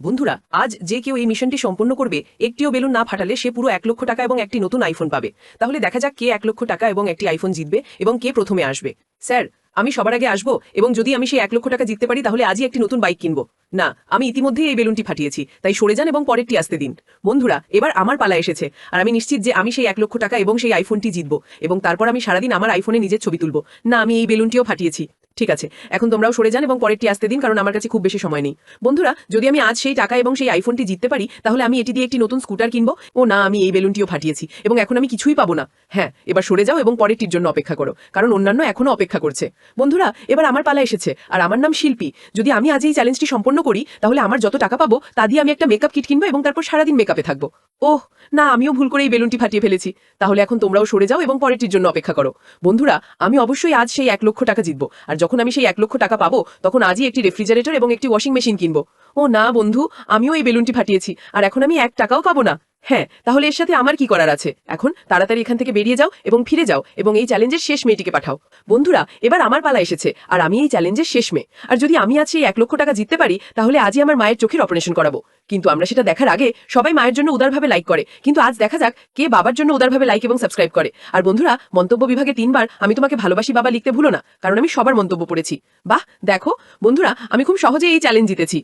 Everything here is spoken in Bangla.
বন্ধুরা, আজ যে কেউ এই মিশনটি সম্পন্ন করবে, একটিও বেলুন না ফাটালে সে পুরো এক লক্ষ টাকা এবং একটি নতুন আইফোন পাবে। তাহলে দেখা যাক কে এক লক্ষ টাকা এবং একটি আইফোন জিতবে এবং কে প্রথমে আসবে। স্যার, আমি সবার আগে আসব এবং যদি আমি সেই এক লক্ষ টাকা জিততে পারি, তাহলে আজই একটি নতুন বাইক কিনবো। না, আমি ইতিমধ্যেই এই বেলুনটি ফাটিয়েছি, তাই সরে যান এবং পরেরটি আসতে দিন। বন্ধুরা, এবার আমার পালা এসেছে, আর আমি নিশ্চিত যে আমি সেই এক লক্ষ টাকা এবং সেই আইফোনটি জিতবো এবং তারপর আমি সারাদিন আমার আইফোনে নিজের ছবি তুলবো। না, আমি এই বেলুনটিও ফাটিয়েছি। ঠিক আছে, এখন তোমরাও সরে যান এবং পরেরটি আসতে দিন, কারণ আমার কাছে খুব বেশি সময় নেই। বন্ধুরা, যদি আমি আজ সেই টাকা এবং সেই আইফোনটি জিততে পারি, তাহলে আমি এটি দিয়ে একটি নতুন স্কুটার কিনবো। ও না, আমি এই বেলুনটিও ফাটিয়েছি, এবং এখন আমি কিছুই পাবো না। হ্যাঁ এবার সরে যাও এবং পরেরটির জন্য অপেক্ষা করো, কারণ অন্যান্য এখনও অপেক্ষা করছে। বন্ধুরা, এবার আমার পালা এসেছে, আর আমার নাম শিল্পী। যদি আমি আজ এই চ্যালেঞ্জটি সম্পন্ন করি, তাহলে আমার যত টাকা পাবো, তা দিয়ে আমি একটা মেকআপ কিট কিনবো এবং তারপর সারাদিন মেকআপে থাকব। ওহ, না, আমিও ভুল করে এই বেলুনটি ফাটিয়ে ফেলেছি। তাহলে এখন তোমরাও সরে যাও এবং পরেরটির জন্য অপেক্ষা করো। বন্ধুরা, আমি অবশ্যই আজ সেই এক লক্ষ টাকা জিতবো। আর যখন আমি সেই এক লক্ষ টাকা পাবো, তখন আজই একটি রেফ্রিজারেটর এবং একটি ওয়াশিং মেশিন কিনবো। ও না, বন্ধু, আমিও এই বেলুনটি ফাটিয়েছি। আর এখন আমি এক টাকাও পাবো না। হ্যাঁ তাহলে এর সাথে আমার কি করার আছে? এখন তাড়াতাড়ি এখান থেকে বেরিয়ে যাও এবং ফিরে যাও এবং এই চ্যালেঞ্জের শেষ মেয়েটিকে পাঠাও। বন্ধুরা, এবার আমার পালা এসেছে, আর আমি এই চ্যালেঞ্জের শেষ মেয়ে। আর যদি আমি আজ সেই এক লক্ষ টাকা জিততে পারি, তাহলে আজই আমার মায়ের চোখের অপারেশন করাবো। কিন্তু আমরা সেটা দেখার আগে সবাই মায়ের জন্য উদারভাবে লাইক করে। কিন্তু আজ দেখা যাক কে বাবার জন্য উদারভাবে লাইক এবং সাবস্ক্রাইব করে। আর বন্ধুরা, মন্তব্য বিভাগে তিনবার আমি তোমাকে ভালোবাসি বাবা লিখতে ভুলো না, কারণ আমি সবার মন্তব্য পড়েছি। বাহ, দেখো, বন্ধুরা, আমি খুব সহজে এই চ্যালেঞ্জ জিতেছি।